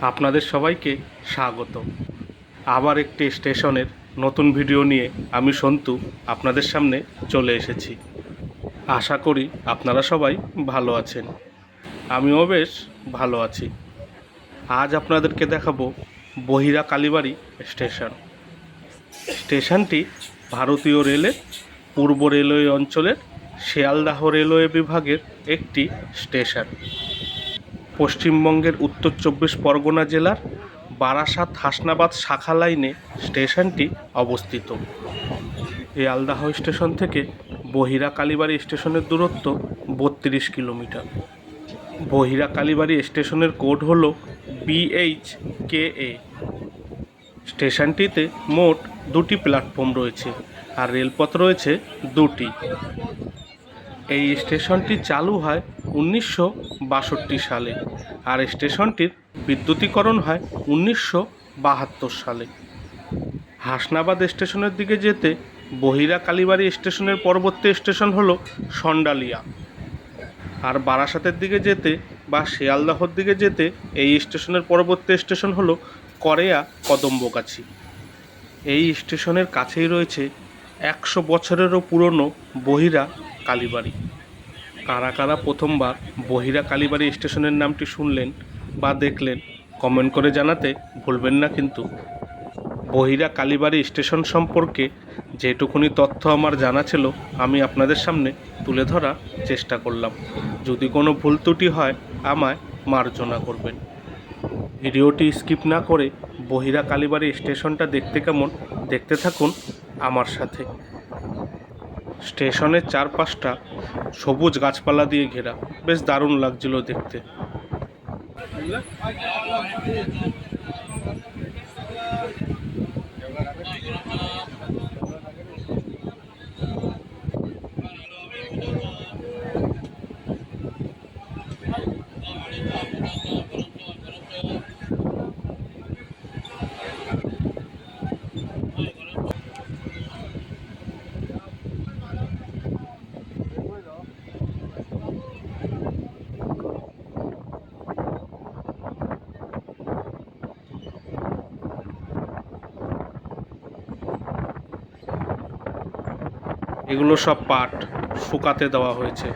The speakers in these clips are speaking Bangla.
আপনাদের সবাইকে স্বাগত। আবার একটি স্টেশনের নতুন ভিডিও নিয়ে আমি সন্তু আপনাদের সামনে চলে এসেছি। আশা করি আপনারা সবাই ভালো আছেন। আমিও বেশ ভালো আছি। আজ আপনাদেরকে দেখাবো বহিরা কালীবাড়ি স্টেশন। স্টেশনটি ভারতীয় রেলের পূর্ব রেলওয়ে অঞ্চলের শিয়ালদাহ রেলওয়ে বিভাগের একটি স্টেশন। পশ্চিমবঙ্গের উত্তর চব্বিশ পরগনা জেলার বারাসাত হাসনাবাদ শাখা লাইনে স্টেশনটি অবস্থিত। এই আলদাহ স্টেশন থেকে বহিরা কালীবাড়ি স্টেশনের দূরত্ব বত্রিশ কিলোমিটার। বহিরা কালীবাড়ি স্টেশনের কোড হল বিএইচ কে এ স্টেশনটিতে মোট দুটি প্ল্যাটফর্ম রয়েছে আর রেলপথ রয়েছে দুটি। এই স্টেশনটি চালু হয় উনিশশো বাষট্টি সালে আর স্টেশনটির বিদ্যুতীকরণ হয় উনিশশো বাহাত্তর সালে। হাসনাবাদ স্টেশনের দিকে যেতে বহিরা কালীবাড়ি স্টেশনের পরবর্তী স্টেশন হলো সন্ডালিয়া। আর বারাসাতের দিকে যেতে বা শিয়ালদাহর দিকে যেতে এই স্টেশনের পরবর্তী স্টেশন হলো করেয়া কদম্বগাছি। এই স্টেশনের কাছেই রয়েছে একশো বছরেরও পুরনো বহিরা কালীবাড়ি কারা কারা প্রথমবার বহিরা কালীবাড়ি স্টেশনের নামটি শুনলেন বা দেখলেন, কমেন্ট করে জানাতে ভুলবেন না কিন্তু। বহিরা কালীবাড়ি স্টেশন সম্পর্কে যেটুকুনি তথ্য আমার জানা ছিল, আমি আপনাদের সামনে তুলে ধরার চেষ্টা করলাম। যদি কোনো ভুল ত্রুটি হয়, আমায় মার্জনা করবেন। ভিডিওটি স্কিপ না করে বহিরা কালীবাড়ি স্টেশনটা দেখতে কেমন, দেখতে থাকুন আমার সাথে। স্টেশনের চারপাশটা সবুজ গাছপালা দিয়ে ঘেরা। বেশ দারুণ লাগছিল দেখতে। এগুলো সব পাট শুকাতে দেওয়া হয়েছে।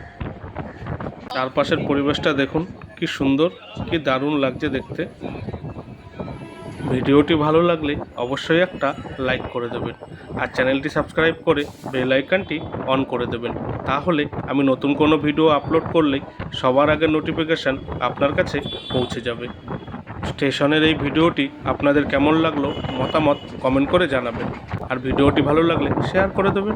চারপাশের পরিবেশটা দেখুন, কি সুন্দর, কি দারুণ লাগছে দেখতে। ভিডিওটি ভালো লাগলে অবশ্যই একটা লাইক করে দেবেন আর চ্যানেলটি সাবস্ক্রাইব করে বেল আইকনটি অন করে দেবেন। তাহলে আমি নতুন কোনো ভিডিও আপলোড করলেই সবার আগে নোটিফিকেশান আপনার কাছে পৌঁছে যাবে। স্টেশনের এই ভিডিওটি আপনাদের কেমন লাগল মতামত কমেন্ট করে জানাবেন। আর ভিডিওটি ভালো লাগলে শেয়ার করে দেবেন।